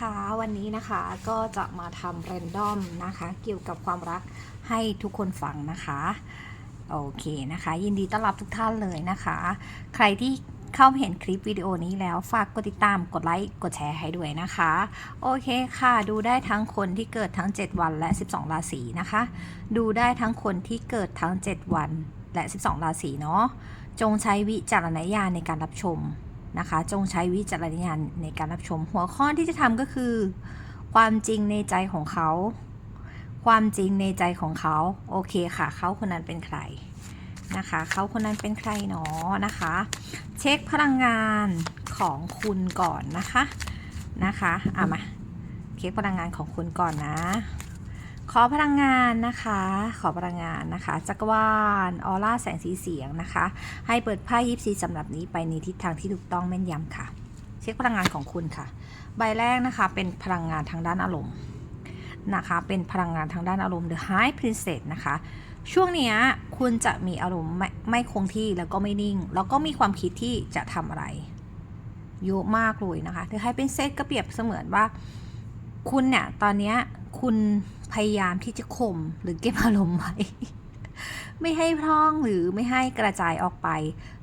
ค่ะวันนี้นะคะก็จะมาทำเรนดอมนะคะเกี่ยวกับความรักให้ทุกคนฟังนะคะ โอเคนะคะ ยินดีต้อนรับทุกท่านเลยนะคะ ใครที่เข้ามาเห็นคลิปวิดีโอนี้แล้วฝากกดติดตามกดไลค์กดแชร์ให้ด้วยนะคะ โอเคค่ะ ดูได้ทั้งคนที่เกิดทั้ง 7 วันและ 12 ราศีนะคะ ดูได้ทั้งคนที่เกิดทั้ง 7 วันและ 12 ราศีเนาะจงใช้วิจารณญาณในการรับชม นะคะ จงใช้วิจารณญาณในการรับชมหัวข้อที่จะทำก็คือ ความจริงในใจของเขา ความจริงในใจของเขาโอเคค่ะ เขาคนนั้นเป็นใครนะคะ เขาคนนั้นเป็นใครเนาะนะคะ เช็คพลังงานของคุณก่อนนะคะนะคะอะมาเช็คพลังงานของคุณก่อนนะ อพลังงานนะคะ ขอพลังงานนะคะ จักรวาล ออร่า แสงสีเสียงนะคะ ให้เปิดไพ่ยิปซีสำหรับนี้ไปในทิศทางที่ถูกต้องแม่นยำค่ะ เช็คพลังงานของคุณค่ะ ใบแรกนะคะ เป็นพลังงานทางด้านอารมณ์นะคะ เป็นพลังงานทางด้านอารมณ์ The High Princess นะคะ ช่วงนี้คุณจะมีอารมณ์ไม่ไม่คงที่แล้วก็ไม่นิ่ง แล้วก็มีความคิดที่จะทำอะไรเยอะมากเลยนะคะ The High Princess ก็เปรียบเสมือนว่า คุณเนี่ยตอนนี้คุณ พยายามที่จะข่มหรือเก็บอารมณ์ไว้ ไม่ให้พร่องหรือไม่ให้กระจายออกไป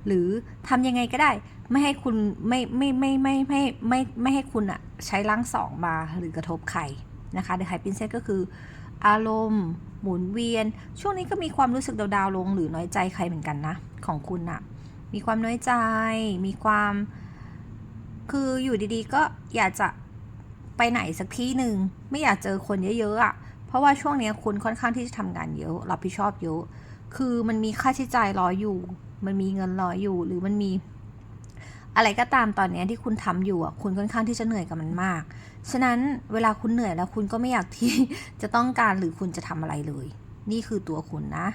หรือทำยังไงก็ได้ ไม่ให้คุณไม่ไม่ไม่ไม่ไม่ไม่ไม่ให้คุณอะใช้ล้างสองมาหรือกระทบใครนะคะเดอะไฮปินเซตก็คือ อารมณ์หมุนเวียน ช่วงนี้ก็มีความรู้สึกดาวๆลง หรือน้อยใจใครเหมือนกันนะ ของคุณอะมีความน้อยใจ มีความ คืออยู่ดีๆ ก็อยากจะไปไหนสักที่หนึ่ง ไม่อยากเจอคนเยอะๆอะ ราะว่าช่วงนี้คุณค่อนข้างที่จะทำงานเยอะรับผิดชอบเยอะ คือมันมีค่าใช้จ่ายรออยู่ มันมีเงินรออยู่ หรือมันมี อะไรก็ตามตอนนี้ที่คุณทำอยู่อะคุณค่อนข้างที่จะเหนื่อยกับมันมาก ฉะนั้นเวลาคุณเหนื่อยแล้วคุณก็ไม่อยากที่จะต้องการหรือคุณจะทำอะไรเลย นี่คือตัวคุณนะ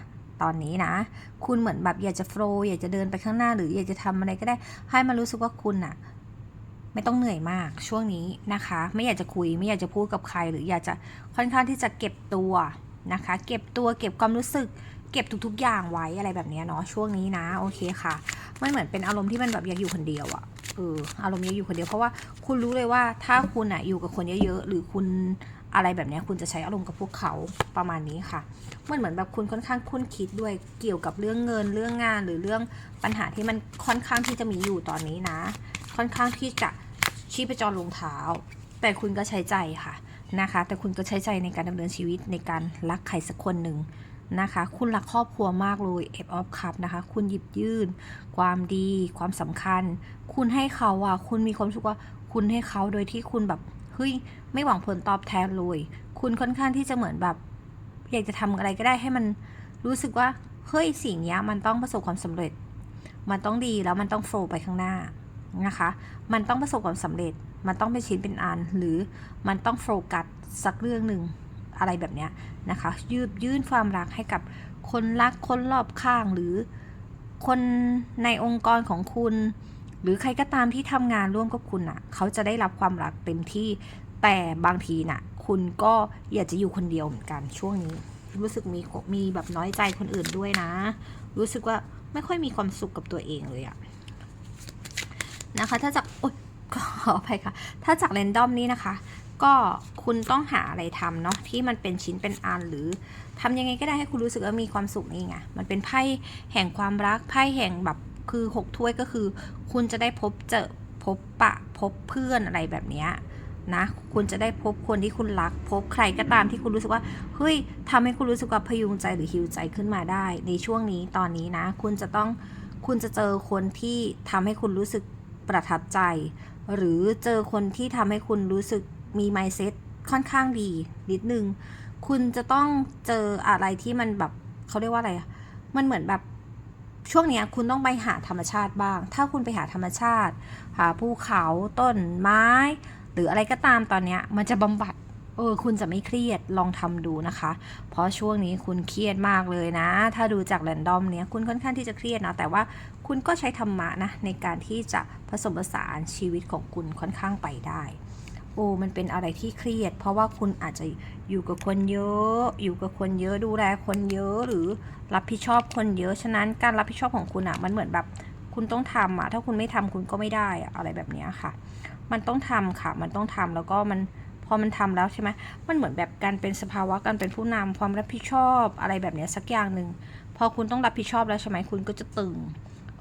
ตอนนี้นะ คุณเหมือนแบบอยากจะโฟล์อยากจะเดินไปข้างหน้าหรืออยากจะทำอะไรก็ได้ ให้มันรู้สึกว่าคุณอะ ไม่ต้องเหนื่อยมากช่วงนี้นะคะ ไม่อยากจะคุยไม่อยากจะพูดกับใคร หรืออยากจะค่อนข้างที่จะเก็บตัวนะคะ เก็บตัวเก็บความรู้สึก เก็บทุกๆ อย่างไว้อะไรแบบนี้เนาะช่วงนี้นะโอเคค่ะมันเหมือนเป็นอารมณ์ที่มันแบบอยากอยู่คนเดียวอะเอออารมณ์อยากอยู่คนเดียวเพราะว่าคุณรู้เลยว่าถ้าคุณอะอยู่กับคนเยอะๆหรือคุณอะไรแบบนี้คุณจะใช้อารมณ์กับพวกเขาประมาณนี้ค่ะ มันเหมือนแบบคุณค่อนข้างคุ้นคิดด้วยเกี่ยวกับเรื่องเงินเรื่องงานหรือเรื่องปัญหาที่มันค่อนข้างที่จะมีอยู่ตอนนี้นะ ค่อนข้างที่จะชีพจรลงเท้า แต่คุณก็ใช้ใจค่ะนะคะ แต่คุณก็ใช้ใจในการดำเนินชีวิตในการรักใครสักคนหนึ่งนะคะ คุณรักครอบครัวมากเลยเอฟออฟคัพนะคะ คุณหยิบยื่น ความดี ความสำคัญ คุณให้เขาอะ คุณมีความรู้สึกว่าคุณให้เขาโดยที่คุณแบบเฮ้ยไม่หวังผลตอบแทนเลย คุณค่อนข้างที่จะเหมือนแบบ อยากจะทำอะไรก็ได้ให้มันรู้สึกว่าเฮ้ยสิ่งนี้มันต้องประสบความสำเร็จ มันต้องดีแล้วมันต้องโฟล์ไปข้างหน้า นะคะ มันต้องประสบความสำเร็จ มันต้องเป็นชิ้นเป็นอัน หรือมันต้องโฟกัสสักเรื่องหนึ่งอะไรแบบเนี้ยนะคะ ยืดยื่นความรักให้กับคนรักคนรอบข้างหรือคนในองค์กรของคุณ หรือใครก็ตามที่ทำงานร่วมกับคุณอะ เขาจะได้รับความรักเต็มที่แต่บางทีน่ะ คุณก็อยากจะอยู่คนเดียวเหมือนกันช่วงนี้ รู้สึกมีมีแบบน้อยใจคนอื่นด้วยนะ รู้สึกว่าไม่ค่อยมีความสุขกับตัวเองเลยอะ นะคะ ถ้าจากโอ๊ยขออภัยค่ะ ถ้าจากเรนดอมนี้นะคะ ก็คุณต้องหาอะไรทำเนาะที่มันเป็นชิ้นเป็นอันหรือทำยังไงก็ได้ให้คุณรู้สึกว่ามีความสุขนี่ไงมันเป็นไพ่แห่งความรักไพ่แห่งแบบคือหกถ้วยก็คือ คุณจะได้พบเจอพบปะพบเพื่อนอะไรแบบนี้นะคุณจะได้พบคนที่คุณรัก พบใครก็ตามที่คุณรู้สึกว่าเฮ้ยทำให้คุณรู้สึกว่าพยุงใจหรือฮิวใจขึ้นมาได้ ในช่วงนี้ตอนนี้นะ คุณจะต้องคุณจะเจอคนที่ทำให้คุณรู้สึก ประทับใจ หรือเจอคนที่ทำให้คุณรู้สึกมี mindset ค่อนข้างดีนิดนึง คุณจะต้องเจออะไรที่มันแบบเขาเรียกว่าอะไรมันเหมือนแบบช่วงนี้คุณต้องไปหาธรรมชาติบ้าง ถ้าคุณไปหาธรรมชาติ หาภูเขาต้นไม้ หรืออะไรก็ตามตอนนี้มันจะบำบัด เออคุณจะไม่เครียดลองทำดูนะคะ เพราะช่วงนี้คุณเครียดมากเลยนะ ถ้าดูจากแรนดอมเนี้ยคุณค่อนข้างที่จะเครียดนะแต่ว่าคุณก็ใช้ธรรมะนะในการที่จะผสมผสานชีวิตของคุณค่อนข้างไปได้โอ้มันเป็นอะไรที่เครียด เพราะว่าคุณอาจจะอยู่กับคนเยอะ อยู่กับคนเยอะดูแลคนเยอะหรือรับผิดชอบคนเยอะ ฉะนั้นการรับผิดชอบของคุณอะมันเหมือนแบบคุณต้องทำอะถ้าคุณไม่ทำคุณก็ไม่ได้อะอะไรแบบเนี้ยค่ะ มันต้องทำค่ะ มันต้องทำแล้วก็มัน พอมันทำแล้วใช่ไหมมันเหมือนแบบการเป็นสภาวะการเป็นผู้นำความรับผิดชอบอะไรแบบนี้สักอย่างหนึ่งพอคุณต้องรับผิดชอบแล้วใช่ไหมคุณก็จะตึง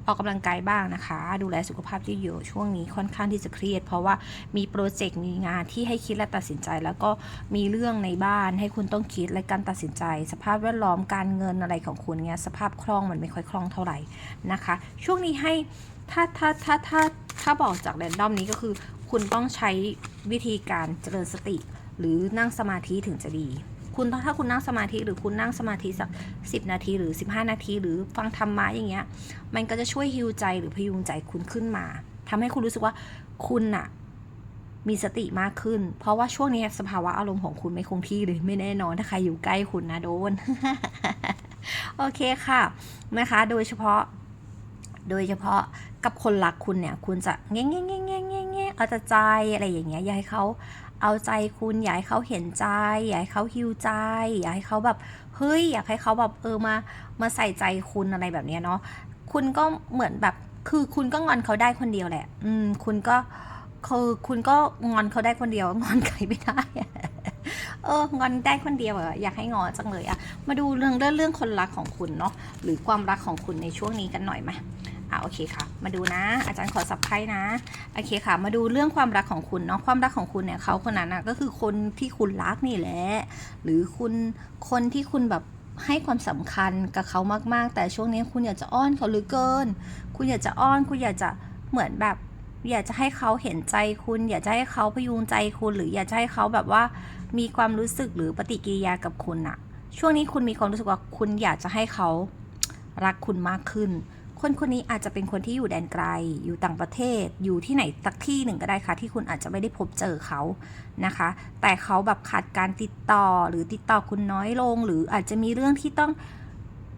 ออกกำลังกายบ้างนะคะ ดูแลสุขภาพเยอะๆช่วงนี้ค่อนข้างที่จะเครียด เพราะว่ามีโปรเจกต์มีงานที่ให้คิดและตัดสินใจ แล้วก็มีเรื่องในบ้านให้คุณต้องคิดและการตัดสินใจ สภาพแวดล้อมการเงินอะไรของคุณเนี้ยสภาพคล่องมันไม่ค่อยคล่องเท่าไหร่นะคะ ช่วงนี้ให้ถ้าถ้าถ้าถ้า ถ้าบอกจากแรนดอมนี้ก็คือ คุณต้องใช้วิธีการเจริญสติ หรือนั่งสมาธิถึงจะดี คุณต้องถ้าคุณนั่งสมาธิหรือคุณนั่งสมาธิสักสินาทีหรือ 15 นาที หรือฟังธรรมะอย่างเงี้ย มันก็จะช่วยฮิวใจหรือพยุงใจคุณขึ้นมาทำให้คุณรู้สึกว่าคุณน่ะมีสติมากขึ้น เพราะว่าช่วงนี้สภาวะอารมณ์ของคุณไม่คงที่เลยไม่แน่นอนถ้าใครอยู่ใกล้คุณนะโดน โอเคค่ะนะคะ โดยเฉพาะ โดยเฉพาะ กับคนรักคุณเนี่ย คุณจะแง่แง่แง่แง่แง่แง่เอาแต่ใจอะไรอย่างเงี้ย อยากให้เขาเอาใจคุณ อยากให้เขาเห็นใจ อยากให้เขาฮิวใจ อยากให้เขาแบบ เฮ้ย อยากให้เขาแบบเออมา มาใส่ใจคุณอะไรแบบเนี้ยเนาะ คุณก็เหมือนแบบ คือคุณก็งอนเขาได้คนเดียวแหละ อืม คุณก็คือคุณก็งอนเขาได้คนเดียว งอนใครไม่ได้ เออ งอนได้คนเดียวอะอยากให้งอจังเลยอะมาดูเรื่องเรื่องเรื่องคนรักของคุณเนาะ หรือความรักของคุณในช่วงนี้กันหน่อยไหม อะโอเคค่ะ มาดูนะ อาจารย์ขอสับไพ่นะโอเคค่ะ มาดูเรื่องความรักของคุณเนาะความรักของคุณเนี่ยเขาคนนั้นอะก็คือคนที่คุณรักนี่แหละหรือคุณคนที่คุณแบบให้ความสำคัญกับเขามาก ๆ แต่ช่วงนี้คุณอยากจะอ้อนเขาหรือเกิน คุณอยากจะอ้อน คุณอยากจะเหมือนแบบ อยากจะให้เขาเห็นใจคุณ อยากจะให้เขาพยุงใจคุณ หรืออยากจะให้เขาแบบว่ามีความรู้สึกหรือปฏิกิริยากับคุณอะช่วงนี้คุณมีความรู้สึกว่าคุณอยากจะให้เขารักคุณมากขึ้น คนคนนี้อาจจะเป็นคนที่อยู่แดนไกล อยู่ต่างประเทศ อยู่ที่ไหนสักที่หนึ่งก็ได้ค่ะ ที่คุณอาจจะไม่ได้พบเจอเขานะคะ แต่เขาแบบขาดการติดต่อหรือติดต่อคุณน้อยลง หรืออาจจะมีเรื่องที่ต้อง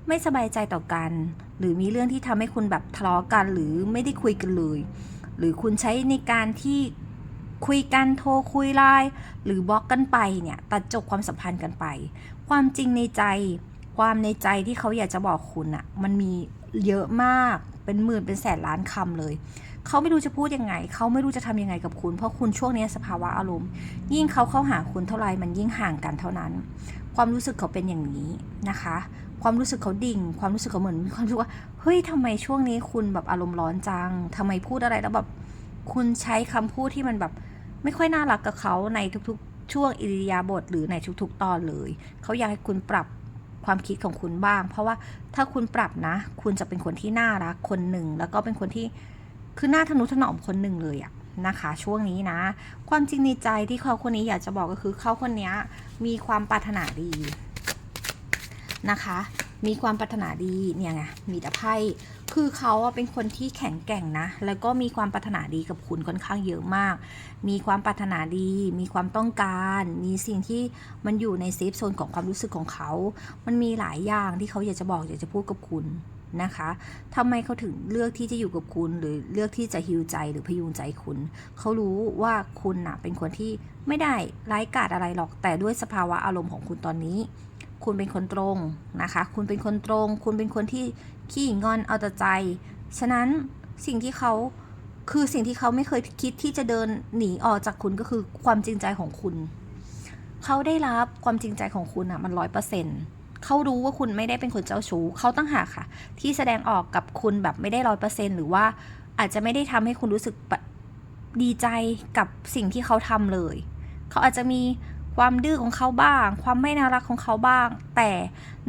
ไม่สบายใจต่อกัน หรือมีเรื่องที่ทำให้คุณแบบทะเลาะกัน หรือไม่ได้คุยกันเลย หรือคุณใช้ในการที่คุยกันโทรคุยไลน์หรือบล็อกกันไปเนี่ย ตัดจบความสัมพันธ์กันไป ความจริงในใจ ความในใจที่เขาอยากจะบอกคุณอะมันมี เยอะมาก เป็นหมื่นเป็นแสนล้านคำเลย เขาไม่รู้จะพูดยังไง เขาไม่รู้จะทำยังไงกับคุณ เพราะคุณช่วงนี้สภาวะอารมณ์ ยิ่งเขาเข้าหาคุณเท่าไหร่มันยิ่งห่างกันเท่านั้น ความรู้สึกเขาเป็นอย่างนี้นะคะ ความรู้สึกเขาดิ่ง ความรู้สึกเขาเหมือนมีความรู้สึกว่า เฮ้ยทำไมช่วงนี้คุณแบบอารมณ์ร้อนจังทำไมพูดอะไรแล้วแบบ คุณใช้คำพูดที่มันแบบไม่ค่อยน่ารักกับเขาในทุกๆ ช่วงอิริยาบถหรือในทุกๆ ตอนเลย เขาอยากให้คุณปรับ ความคิดของคุณบ้าง เพราะว่าถ้าคุณปรับนะ คุณจะเป็นคนที่น่ารักคนหนึ่ง แล้วก็เป็นคนที่คือหน้าทนุถนอมคนหนึ่งเลยอะนะคะ ช่วงนี้นะ ความจริงในใจที่เขาคนนี้อยากจะบอกก็คือเขาคนนี้มีความปรารถนาดีนะคะ มีความปรารถนาดีเนี่ยไงมีแต่ไพ่คือเขาอะเป็นคนที่แข็งแกร่งนะ แล้วก็มีความปรารถนาดีกับคุณค่อนข้างเยอะมาก มีความปรารถนาดี มีความต้องการ มีสิ่งที่มันอยู่ในเซฟโซนของความรู้สึกของเขา มันมีหลายอย่างที่เขาอยากจะบอกอยากจะพูดกับคุณนะคะทำไมเขาถึงเลือกที่จะอยู่กับคุณ หรือเลือกที่จะฮิวใจหรือพยุงใจคุณ เขารู้ว่าคุณน่ะเป็นคนที่ไม่ได้ไร้กาดอะไรหรอก แต่ด้วยสภาวะอารมณ์ของคุณตอนนี้ คุณเป็นคนตรงนะคะ คุณเป็นคนตรง คุณเป็นคนที่ขี้งอนเอาแต่ใจ ฉะนั้นสิ่งที่เขาคือสิ่งที่เขาไม่เคยคิดที่จะเดินหนีออกจากคุณก็คือความจริงใจของคุณ เขาได้รับความจริงใจของคุณอะมันร้อยเปอร์เซ็นต์เขารู้ว่าคุณไม่ได้เป็นคนเจ้าชู้เขาตั้งหากค่ะ ที่แสดงออกกับคุณแบบไม่ได้ร้อยเปอร์เซ็นต์หรือว่าอาจจะไม่ได้ทำให้คุณรู้สึกดีใจกับสิ่งที่เขาทำเลย เขาอาจจะมี ความดื้อของเขาบ้าง ความไม่น่ารักของเขาบ้าง แต่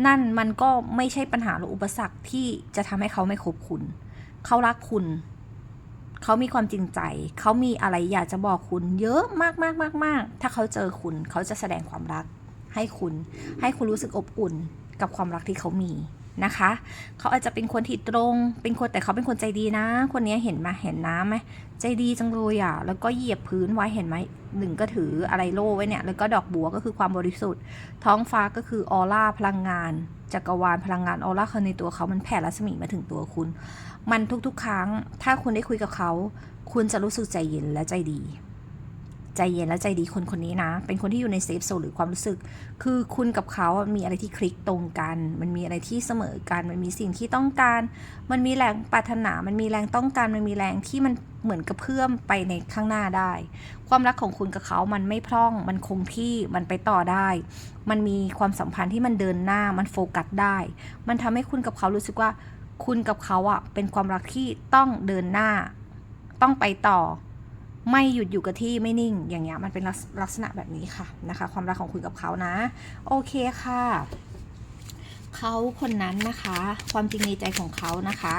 นั่นมันก็ไม่ใช่ปัญหาหรืออุปสรรคที่จะทำให้เขาไม่คบคุณ เขารักคุณ เขามีความจริงใจ เขามีอะไรอยากจะบอกคุณ เยอะมากมากมากมากถ้าเขาเจอคุณ เขาจะแสดงความรักให้คุณ ให้คุณรู้สึกอบอุ่นกับความรักที่เขามี นะคะ เขาอาจจะเป็นคนที่ตรง เป็นคนแต่เขาเป็นคนใจดีนะ คนนี้เห็นไหมเห็นน้ำไหมใจดีจังเลยอะ แล้วก็เหยียบพื้นไว้เห็นไหมหนึ่งก็ถืออะไรโล่ไว้เนี่ย แล้วก็ดอกบัวก็คือความบริสุทธิ์ ท้องฟ้าก็คือออร่าพลังงานจักรวาลพลังงานออร่าเขาในตัวเขามันแผ่รัศมีมาถึงตัวคุณ มันทุกๆ ครั้ง ถ้าคุณได้คุยกับเขา คุณจะรู้สึกใจเย็นและใจดี ใจเย็นและใจดีคนคนนี้นะ เป็นคนที่อยู่ในเซฟโซนหรือความรู้สึก คือคุณกับเขาอะมีอะไรที่คลิกตรงกัน มันมีอะไรที่เสมอกัน มันมีสิ่งที่ต้องการ มันมีแรงปรารถนา มันมีแรงต้องการ มันมีแรงที่มันเหมือนกระเพื่อมไปในข้างหน้าได้ ความรักของคุณกับเขา มันไม่พร่อง มันคงที่ มันไปต่อได้ มันมีความสัมพันธ์ที่มันเดินหน้า มันโฟกัสได้ มันทำให้คุณกับเขารู้สึกว่า คุณกับเขาอะเป็นความรักที่ต้องเดินหน้า ต้องไปต่อ ไม่หยุดอยู่กับที่ไม่นิ่ง อย่างเงี้ยมันเป็นลักษณะแบบนี้ค่ะนะคะ ความรักของคุณกับเขานะ โอเคค่ะเขาคนนั้นนะคะ ความจริงในใจของเขานะคะ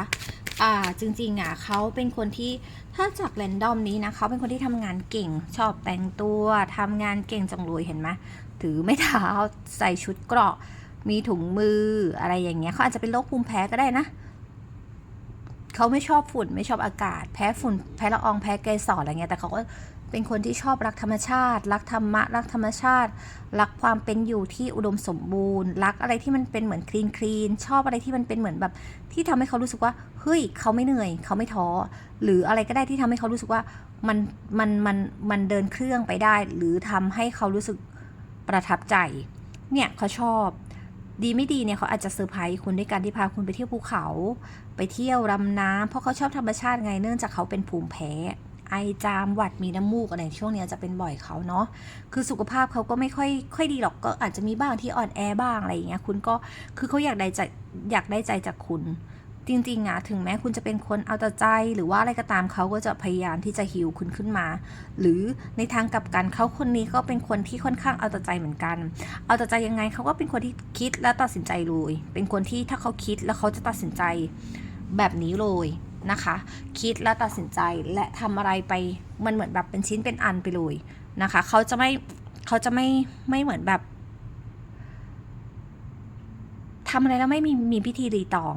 อ่าจริงๆอะเขาเป็นคนที่ถ้าจากแรนดอมนี้นะเขาเป็นคนที่ทำงานเก่ง ชอบแต่งตัวทำงานเก่งจังเลยเห็นไหมถือไม่เท้าใส่ชุดเกราะ มีถุงมืออะไรอย่างเงี้ยเขาอาจจะเป็นโรคภูมิแพ้ก็ได้นะ เขาไม่ชอบฝุ่นไม่ชอบอากาศ แพ้ฝุ่น แพ้ละอองแพ้เกสรอะไรเงี้ยแต่เขาก็เป็นคนที่ชอบรักธรรมชาติ รักธรรมะ รักธรรมชาติ รักความเป็นอยู่ที่อุดมสมบูรณ์ รักอะไรที่มันเป็นเหมือนคลีนคลีนชอบอะไรที่มันเป็นเหมือนแบบ ที่ทำให้เขารู้สึกว่าเฮ้ยเขาไม่เหนื่อยเขาไม่ท้อหรืออะไรก็ได้ที่ทำให้เขารู้สึกว่ามันมันมันมันเดินเครื่องไปได้ หรือทำให้เขารู้สึกประทับใจ เนี่ยเขาชอบ ดีไม่ดีเนี่ยเขาอาจจะเซอร์ไพรส์คุณด้วยการที่พาคุณไปเที่ยวภูเขา ไปเที่ยวรำน้ำเพราะเขาชอบธรรมชาติไงเนื่องจากเขาเป็นภูมิแพ้ ไอจามหวัดมีน้ำมูกอะไรช่วงนี้จะเป็นบ่อยเขาเนาะคือสุขภาพเขาก็ไม่ค่อยค่อยดีหรอกก็อาจจะมีบ้างที่อ่อนแอบ้างอะไรอย่างเงี้ยคุณก็คือเขาอยากได้ใจอยากได้ใจจากคุณ จริงๆอะถึงแม้คุณจะเป็นคนเอาแต่ใจ หรือว่าอะไรก็ตามเขาก็จะพยายามที่จะฮิวคุณขึ้นมา หรือในทางกลับกันเขาคนนี้ก็เป็นคนที่ค่อนข้างเอาแต่ใจเหมือนกัน เอาแต่ใจยังไงเขาก็เป็นคนที่คิดและตัดสินใจเลยเป็นคนที่ถ้าเขาคิดแล้วเขาจะตัดสินใจแบบนี้เลยนะคะ คิดและตัดสินใจและทำอะไรไปมันเหมือนแบบเป็นชิ้นเป็นอันไปเลยนะคะเขาจะไม่เขาจะไม่ไม่เหมือนแบบทำอะไรแล้วไม่มีมีพิธีรีตอง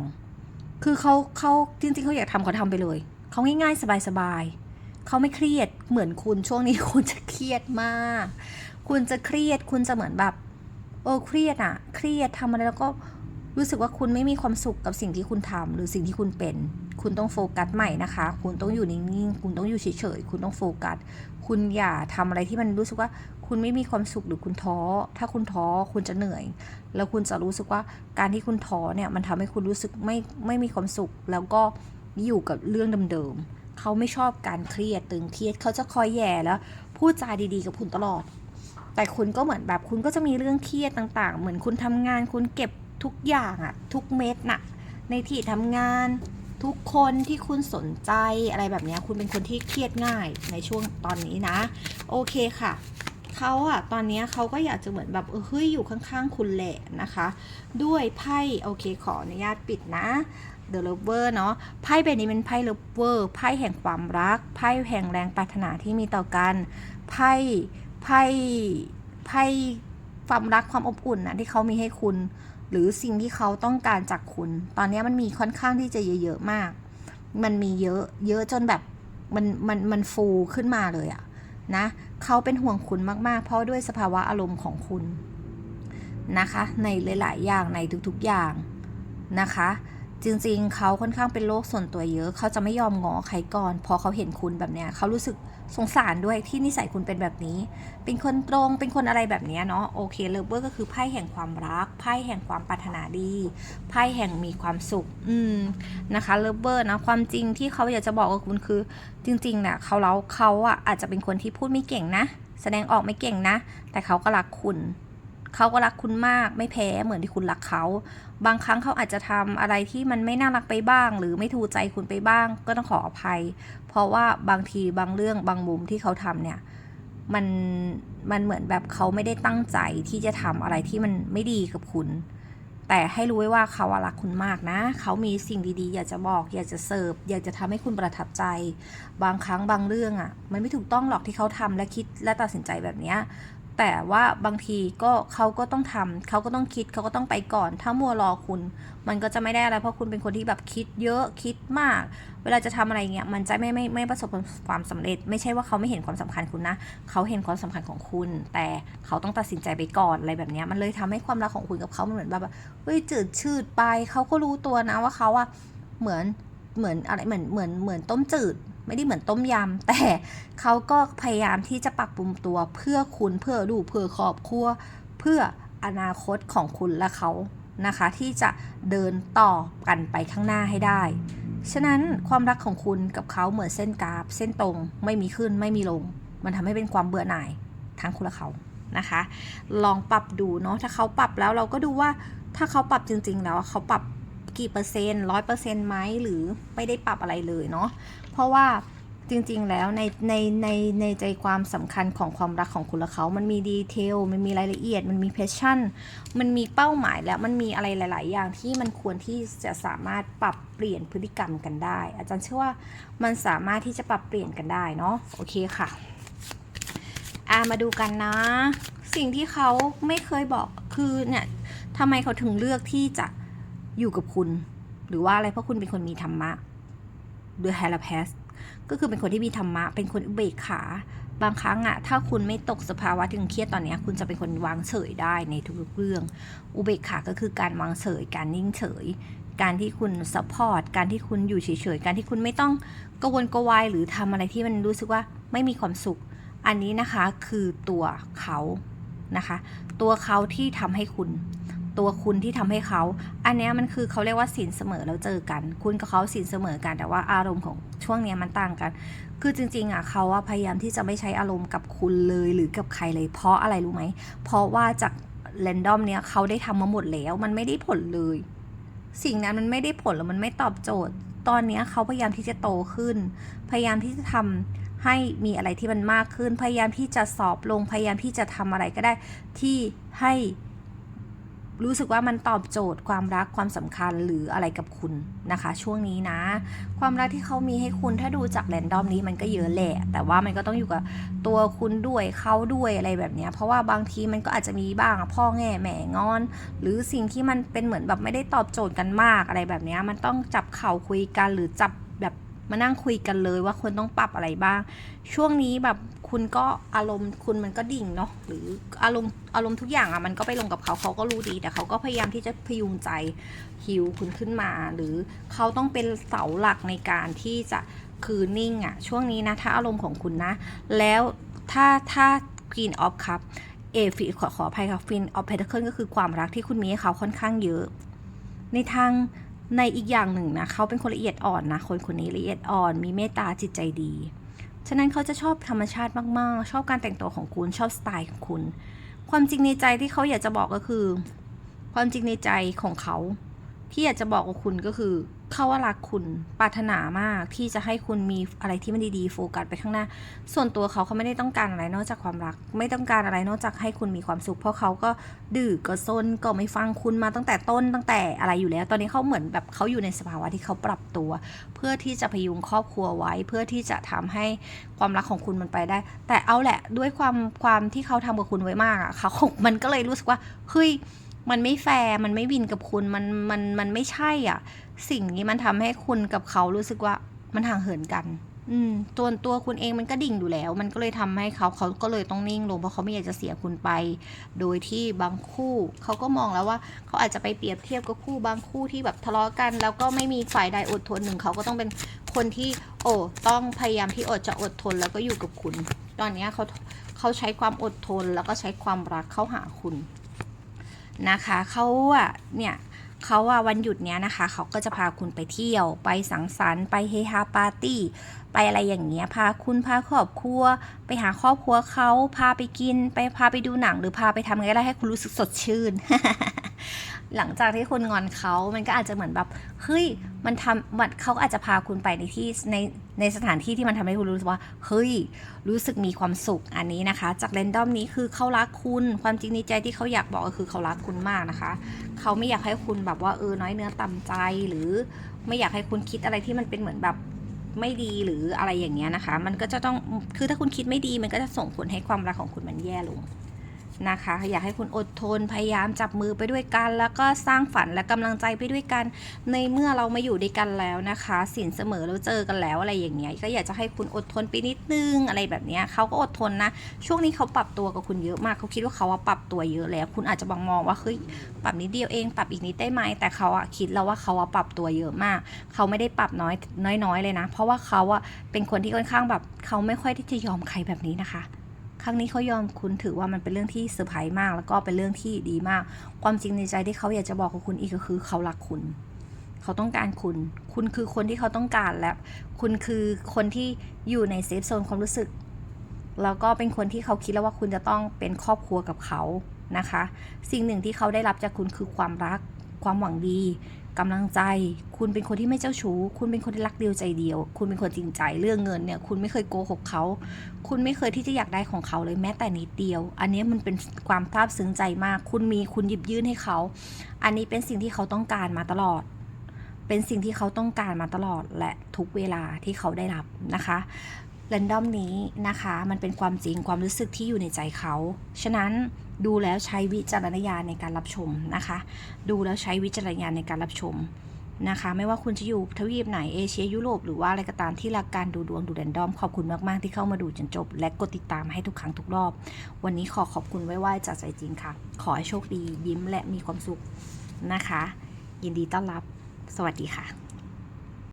คือเขาเขาจริงๆเขาอยากทำเขาทำไปเลยเขาง่ายๆสบายๆเขาไม่เครียดเหมือนคุณช่วงนี้คุณจะเครียดมาก คุณจะเครียดคุณจะเหมือนแบบเออเครียดอะเครียดทำอะไรแล้วก็รู้สึกว่าคุณไม่มีความสุขกับสิ่งที่คุณทำหรือสิ่งที่คุณเป็น คุณต้องโฟกัสใหม่นะคะ คุณต้องอยู่นิ่งๆ คุณต้องอยู่เฉยๆ คุณต้องโฟกัส คุณอย่าทำอะไรที่มันรู้สึกว่า คุณไม่มีความสุขหรือคุณท้อ ถ้าคุณท้อคุณจะเหนื่อย แล้วคุณจะรู้สึกว่าการที่คุณท้อเนี่ยมันทำให้คุณรู้สึกไม่ไม่มีความสุข แล้วก็อยู่กับเรื่องเดิมๆเขาไม่ชอบการเครียดตึงเครียดเขาจะคอยแย่แล้วพูดจาดีๆ กับคุณตลอด แต่คุณก็เหมือนแบบคุณก็จะมีเรื่องเครียดต่างๆ เหมือนคุณทำงานคุณเก็บทุกอย่างอะทุกเม็ดน่ะในที่ทำงานทุกคนที่คุณสนใจอะไรแบบนี้คุณเป็นคนที่เครียดง่ายในช่วงตอนนี้นะ โอเคค่ะ เขาอะตอนนี้เขาก็อยากจะเหมือนแบบเออเฮ้ยอยู่ข้างๆคุณแหละนะคะ ด้วยไพ่โอเคขออนุญาตปิดนะ The Lover เนาะไพ่ใบนี้เป็นไพ่ Lover ไพ่แห่งความรัก ไพ่แห่งแรงปรารถนาที่มีต่อกันไพ่ไพ่ไพ่ความรักความอบอุ่นนะที่เขามีให้คุณ หรือสิ่งที่เขาต้องการจากคุณ ตอนนี้มันมีค่อนข้างที่จะเยอะๆมาก มันมีเยอะเยอะจนแบบมันมันมันฟูขึ้นมาเลยอะนะ เขาเป็นห่วงคุณมาก ๆ เพราะด้วยสภาวะอารมณ์ของคุณนะคะ ในหลาย ๆ อย่างในทุก ๆ อย่างนะคะ จริง ๆ เขาค่อนข้างเป็นโรคส่วนตัวเยอะ เขาจะไม่ยอมงอใครก่อน พอเขาเห็นคุณแบบเนี้ยเขารู้สึก สงสารด้วยที่นิสัยคุณเป็นแบบนี้ เป็นคนตรง เป็นคนอะไรแบบนี้เนาะ โอเคเลเวอร์ก็คือไพ่แห่งความรัก ไพ่แห่งความปรารถนาดี ไพ่แห่งมีความสุข อืม นะคะเลเวอร์นะ ความจริงที่เขาอยากจะบอกกับคุณคือ จริงๆเนี่ยเขาแล้วเขาอะอาจจะเป็นคนที่พูดไม่เก่งนะ แสดงออกไม่เก่งนะ แต่เขาก็รักคุณ เขาก็รักคุณมากไม่แพ้เหมือนที่คุณรักเขา บางครั้งเขาอาจจะทำอะไรที่มันไม่น่ารักไปบ้าง หรือไม่ถูกใจคุณไปบ้าง ก็ต้องขออภัย เพราะว่าบางทีบางเรื่องบางมุมที่เขาทำเนี่ยมันมันเหมือนแบบเขาไม่ได้ตั้งใจที่จะทำอะไรที่มันไม่ดีกับคุณ แต่ให้รู้ไว้ว่าเขาอะรักคุณมากนะ เขามีสิ่งดีๆ อยากจะบอก อยากจะเสิร์ฟอยากจะทำให้คุณประทับใจ บางครั้งบางเรื่องอะมันไม่ถูกต้องหรอกที่เขาทำและคิดและตัดสินใจแบบเนี้ย แต่ว่าบางทีก็เขาก็ต้องทำเขาก็ต้องคิดเขาก็ต้องไปก่อน ถ้ามัวรอคุณ มันก็จะไม่ได้อะไรเพราะคุณเป็นคนที่แบบคิดเยอะคิดมาก เวลาจะทำอะไรเงี้ยมันจะไม่ไม่ไม่ประสบความสำเร็จ ไม่ใช่ว่าเขาไม่เห็นความสำคัญคุณนะเขาเห็นความสำคัญของคุณ แต่เขาต้องตัดสินใจไปก่อนอะไรแบบนี้มันเลยทำให้ความรักของคุณกับเขามันเหมือนแบบเฮ้ยจืดชืดไปเขาก็รู้ตัวนะว่าเขาอะเหมือนเหมือนอะไรเหมือนเหมือนเหมือนต้มจืด ไม่ได้เหมือนต้มยำแต่เขาก็พยายามที่จะปรับปรุงตัวเพื่อคุณเพื่อลูเพื่อครอบครัวเพื่ออนาคตของคุณและเขานะคะ ที่จะเดินต่อกันไปข้างหน้าให้ได้ ฉะนั้นความรักของคุณกับเขาเหมือนเส้นกราฟ เส้นตรงไม่มีขึ้นไม่มีลง มันทำให้เป็นความเบื่อหน่ายทั้งคุณและเขานะคะ ลองปรับดูเนาะถ้าเขาปรับแล้วเราก็ดูว่าถ้าเขาปรับจริง ๆ แล้วเขาปรับ กี่เปอร์เซ็นต์ร้อยเปอร์เซ็นต์ไหมหรือไม่ได้ปรับอะไรเลยเนาะเพราะว่าจริงๆ แล้วในในในในใจความสำคัญของความรักของคุณและเขามันมีดีเทล มันมีรายละเอียด มันมีเพชชั่น มันมีเป้าหมายแล้วมันมีอะไรหลาย ๆ อย่างที่มันควรที่จะสามารถปรับเปลี่ยนพฤติกรรมกันได้ อาจารย์เชื่อว่ามันสามารถที่จะปรับเปลี่ยนกันได้เนาะโอเคค่ะอามาดูกันนะ สิ่งที่เขาไม่เคยบอกคือเนี่ยทำไมเขาถึงเลือกที่จะ อยู่กับคุณ หรือว่าอะไรเพราะคุณเป็นคนมีธรรมะโดยไฮลาเพสก็คือเป็นคนที่มีธรรมะ เป็นคนอุเบกขา บางครั้งอะถ้าคุณไม่ตกสภาวะที่คุณเครียดตอนนี้คุณจะเป็นคนวางเฉยได้ในทุกๆเรื่อง อุเบกขาก็คือการวางเฉย การนิ่งเฉย การที่คุณซัพพอร์ต การที่คุณอยู่เฉยๆ การที่คุณไม่ต้องกระวนกวายหรือทำอะไรที่มันรู้สึกว่าไม่มีความสุข อันนี้นะคะคือตัวเขานะคะ ตัวเขาที่ทำให้คุณ ตัวคุณที่ทำให้เขา อันนี้มันคือเขาเรียกว่าสินเสมอแล้วเจอกัน คุณกับเขาสินเสมอกัน แต่ว่าอารมณ์ของช่วงนี้มันต่างกัน คือจริง ๆอะเขาว่าพยายามที่จะไม่ใช้อารมณ์กับคุณเลยหรือกับใครเลย เพราะอะไรรู้ไหม เพราะว่าจากแรนดอมเนี้ยเขาได้ทำมาหมดแล้ว มันไม่ได้ผลเลย สิ่งนั้นมันไม่ได้ผลแล้วมันไม่ตอบโจทย์ ตอนนี้เขาพยายามที่จะโตขึ้น พยายามที่จะทำให้มีอะไรที่มันมากขึ้น พยายามที่จะสอบลง พยายามที่จะทำอะไรก็ได้ที่ให้ รู้สึกว่ามันตอบโจทย์ความรักความสำคัญหรืออะไรกับคุณนะคะ ช่วงนี้นะ ความรักที่เขามีให้คุณถ้าดูจากแรนดอมนี้มันก็เยอะแหละ แต่ว่ามันก็ต้องอยู่กับตัวคุณด้วยเขาด้วยอะไรแบบนี้เพราะว่าบางทีมันก็อาจจะมีบ้างพ่อแง่แหม่งอน หรือสิ่งที่มันเป็นเหมือนแบบไม่ได้ตอบโจทย์กันมากอะไรแบบนี้มันต้องจับเข่าคุยกันหรือจับ มานั่งคุยกันเลยว่าควรต้องปรับอะไรบ้าง ช่วงนี้แบบคุณก็อารมณ์คุณมันก็ดิ่งเนาะหรืออารมณ์อารมณ์ทุกอย่างอะมันก็ไปลงกับเขาเขาก็รู้ดี แต่เขาก็พยายามที่จะพยุงใจฮิวคุณขึ้นมา หรือเขาต้องเป็นเสาหลักในการที่จะคือนิ่งอะช่วงนี้นะถ้าอารมณ์ของคุณนะ แล้วถ้าถ้า Queen of Cup เอฟิขอขออภัยค่ะ Queen of Pentacle ก็คือความรักที่คุณมีให้เขาค่อนข้างเยอะ ในทาง ในอีกอย่างหนึ่งนะเขาเป็นคนละเอียดอ่อนนะคนคนนี้ละเอียดอ่อน มีเมตตาจิตใจดี ฉะนั้นเขาจะชอบธรรมชาติมากๆ ชอบการแต่งตัวของคุณชอบสไตล์ของคุณ ความจริงในใจที่เขาอยากจะบอกก็คือ ความจริงในใจของเขา ที่อยากจะบอกกับคุณก็คือ เขาว่ารักคุณปรารถนามากที่จะให้คุณมีอะไรที่มันดีๆโฟกัสไปข้างหน้า ส่วนตัวเขาเขาไม่ได้ต้องการอะไรนอกจากความรัก ไม่ต้องการอะไรนอกจากให้คุณมีความสุข เพราะเขาก็ดื้อก็ซนก็ไม่ฟังคุณมาตั้งแต่ต้นตั้งแต่อะไรอยู่แล้ว ตอนนี้เขาเหมือนแบบเขาอยู่ในสภาวะที่เขาปรับตัว เพื่อที่จะพยุงครอบครัวไว้ เพื่อที่จะทำให้ความรักของคุณมันไปได้ แต่เอาแหละด้วยความความที่เขาทำกับคุณไว้มากอะเขามันก็เลยรู้สึกว่าเฮ้ยมันไม่แฟร์มันไม่วินกับคุณมันมันมันไม่ใช่อะ สิ่งนี้มันทำให้คุณกับเขารู้สึกว่ามันห่างเหินกัน อืมตัวตัวคุณเองมันก็ดิ่งอยู่แล้ว มันก็เลยทำให้เขาเขาก็เลยต้องนิ่งลงเพราะเขาไม่อยากจะเสียคุณไป โดยที่บางคู่เขาก็มองแล้วว่า เขาอาจจะไปเปรียบเทียบกับคู่บางคู่ที่แบบทะเลาะกัน แล้วก็ไม่มีฝ่ายใดอดทนหนึ่งเขาก็ต้องเป็นคนที่ โอ้ต้องพยายามที่อดจะอดทนแล้วก็อยู่กับคุณ ตอนนี้เขาเขาใช้ความอดทนแล้วก็ใช้ความรักเข้าหาคุณนะคะเขาอะเนี่ย เขาว่าวันหยุดเนี้ยนะคะ เขาก็จะพาคุณไปเที่ยว ไปสังสรรค์ไปเฮฮาปาร์ตี้ ไปอะไรอย่างเงี้ย พาคุณพาครอบครัว ไปหาครอบครัวเขาพาไปกิน ไปพาไปดูหนังหรือพาไปทำอะไรก็ได้ให้คุณรู้สึกสดชื่น หลังจากที่คุณงอนเขา มันก็อาจจะเหมือนแบบ เฮ้ย มันทำมันเขาอาจจะพาคุณไปในที่ใน ในสถานที่ที่มันทำให้คุณรู้สึกว่า เฮ้ย รู้สึกมีความสุขอันนี้นะคะ จากเรนดอมนี้คือเขารักคุณ ความจริงในใจที่เขาอยากบอกก็คือเขารักคุณมากนะคะ เขาไม่อยากให้คุณแบบว่าเออน้อยเนื้อต่ำใจหรือไม่อยากให้คุณคิดอะไรที่มันเป็นเหมือนแบบไม่ดีหรืออะไรอย่างเงี้ยนะคะ มันก็จะต้องคือถ้าคุณคิดไม่ดีมันก็จะส่งผลให้ความรักของคุณมันแย่ลง นะคะ อยากให้คุณอดทนพยายามจับมือไปด้วยกัน แล้วก็สร้างฝันและกำลังใจไปด้วยกัน ในเมื่อเรามาอยู่ด้วยกันแล้วนะคะสินเสมอเราเจอกันแล้วอะไรอย่างเงี้ยก็อยากจะให้คุณอดทนไปนิดนึงอะไรแบบเนี้ยเขาก็อดทนนะ ช่วงนี้เขาปรับตัวกับคุณเยอะมากเขาคิดว่าเขาว่าปรับตัวเยอะแล้ว คุณอาจจะบางมองว่าเฮ้ยปรับนิดเดียวเอง ปรับอีกนิดได้ไหมแต่เขาอะคิดแล้วว่าเขาอะปรับตัวเยอะมาก เขาไม่ได้ปรับน้อยน้อยๆเลยนะ เพราะว่าเขาอะเป็นคนที่ค่อนข้างแบบเขาไม่ค่อยที่จะยอมใครแบบนี้นะคะ ครั้งนี้เขายอมคุณถือว่ามันเป็นเรื่องที่เซอร์ไพรส์มาก แล้วก็เป็นเรื่องที่ดีมาก ความจริงในใจที่เขาอยากจะบอกกับคุณอีกก็คือเขารักคุณ เขาต้องการคุณ คุณคือคนที่เขาต้องการและคุณคือคนที่อยู่ในเซฟโซนความรู้สึกแล้วก็เป็นคนที่เขาคิดแล้วว่าคุณจะต้องเป็นครอบครัวกับเขานะคะ สิ่งหนึ่งที่เขาได้รับจากคุณคือความรัก ความหวังดี กำลังใจ คุณเป็นคนที่ไม่เจ้าชู้ คุณเป็นคนที่รักเดียวใจเดียว คุณเป็นคนจริงใจ เรื่องเงินเนี่ย คุณไม่เคยโกหกเขา คุณไม่เคยที่จะอยากได้ของเขาเลยแม้แต่นิดเดียว อันนี้มันเป็นความซาบซึ้งใจมาก คุณมีคุณหยิบยื่นให้เขา อันนี้เป็นสิ่งที่เขาต้องการมาตลอด เป็นสิ่งที่เขาต้องการมาตลอดและทุกเวลาที่เขาได้รับนะคะ รนดอมนี้นะคะ มันเป็นความจริงความรู้สึกที่อยู่ในใจเขา ฉะนั้นดูแล้วใช้วิจารณญาณในการรับชมนะคะ ดูแล้วใช้วิจารณญาณในการรับชมนะคะ ไม่ว่าคุณจะอยู่ทวีปไหนเอเชียยุโรปหรือว่าอะไรก็ตามที่รักการดูดวงดูแรนดอม ขอบคุณมาก ๆ ที่เข้ามาดูจนจบ และกดติดตามให้ทุกครั้งทุกรอบ วันนี้ขอขอบคุณไว้ๆจากใจจริงค่ะ ขอให้โชคดียิ้มและมีความสุขนะคะ ยินดีต้อนรับ สวัสดีค่ะ